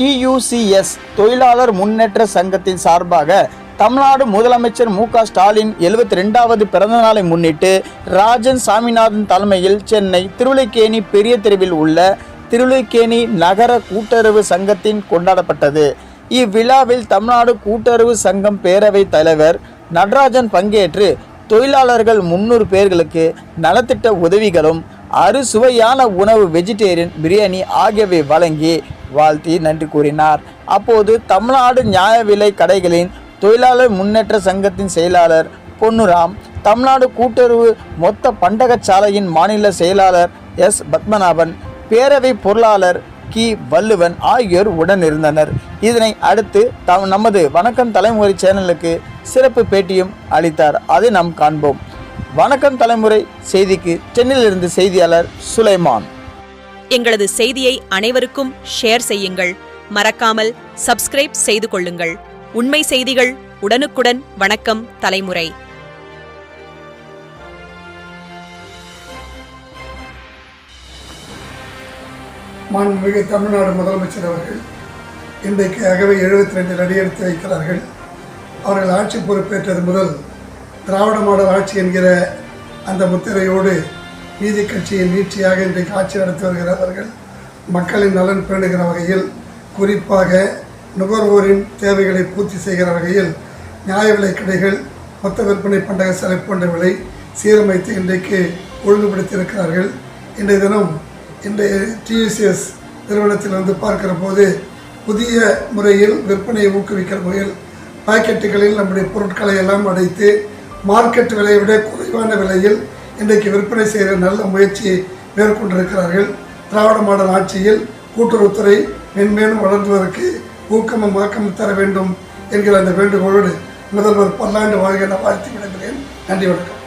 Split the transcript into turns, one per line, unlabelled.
DUCS தொழிலாளர் முன்னேற்ற சங்கத்தின் சார்பாக தமிழ்நாடு முதலமைச்சர் மு க ஸ்டாலின் எழுபத்தி ரெண்டாவது பிறந்தநாளை முன்னிட்டு ராஜன் சாமிநாதன் தலைமையில் சென்னை திருவிழிக்கேணி பெரிய தெருவில் உள்ள திருவிழிக்கேணி நகர கூட்டுறவு சங்கத்தின் கொண்டாடப்பட்டது. இவ்விழாவில் தமிழ்நாடு கூட்டுறவு சங்கம் பேரவைத் தலைவர் நடராஜன் பங்கேற்று தொழிலாளர்கள் முன்னூறு பேர்களுக்கு நலத்திட்ட உதவிகளும் அறுசுவையான உணவு வெஜிடேரியன் பிரியாணி ஆகியவை வழங்கி வாழ்த்தி நன்றி கூறினார். அப்போது தமிழ்நாடு நியாய விலை கடைகளின் தொழிலாளர் முன்னேற்ற சங்கத்தின் செயலாளர் பொன்னுராம் தமிழ்நாடு கூட்டுறவு மொத்த பண்டகச்சாலையின் மாநில செயலாளர் எஸ். பத்மநாபன் பேரவை பொருளாளர் கி. வள்ளுவன் ஆகியோர் உடன் இருந்தனர் இதனை அடுத்து தம் நமது வணக்கம் தலைமுறை சேனலுக்கு சிறப்பு பேட்டியும் அளித்தார். அதை நாம் காண்போம். வணக்கம் தலைமுறை செய்திக்கு சென்னையிலிருந்து செய்தியாளர் சுலைமான்.
எங்களது செய்தியை அனைவருக்கும் ஷேர் செய்யுங்கள். மறக்காமல் சப்ஸ்கிரைப் செய்து கொள்ளுங்கள். உண்மை செய்திகள் உடனுக்குடன் வணக்கம் தலைமுறை.
மாண்புமிகு தமிழ்நாடு முதலமைச்சர் அவர்கள் இன்றைக்கு அகவை எழுபத்தி ரெண்டில் அடியெடுத்து வைக்கிறார்கள். அவர்கள் ஆட்சி பொறுப்பேற்றது முதல் திராவிட மாடல் ஆட்சி என்கிற அந்த முத்திரையோடு நீதி கட்சியின் நீட்சியாக இன்றைக்கு ஆட்சி நடத்தி வருகிறவர்கள் மக்களின் நலன் பேணுகிற வகையில் குறிப்பாக நுகர்வோரின் தேவைகளை பூர்த்தி செய்கிற வகையில் நியாய விலை கடைகள் மொத்த விற்பனை பண்டக சாலை போன்ற விலை சீரமைத்து இன்றைக்கு ஒழுங்குபடுத்தியிருக்கிறார்கள். இன்றைய தினம் இன்றைய டியூசிஎஸ் நிறுவனத்தில் வந்து பார்க்கிற போது புதிய முறையில் விற்பனையை ஊக்குவிக்கிற முறையில் பாக்கெட்டுகளில் நம்முடைய பொருட்களை எல்லாம் அடைத்து மார்க்கெட் விலையை விட குறைவான விலையில் இன்றைக்கு விற்பனை செய்கிற நல்ல முயற்சியை மேற்கொண்டிருக்கிறார்கள். திராவிட மாடல் ஆட்சியில் கூட்டுறவுத்துறை மென்மேலும் வளர்ந்துவதற்கு ஊக்கமும் ஆக்கமும் தர வேண்டும் என்கிற அந்த வேண்டுகோளோடு முதல்வர் பல்லாண்டு வாழ்க என வாழ்த்து விடுகிறேன் நன்றி வணக்கம்.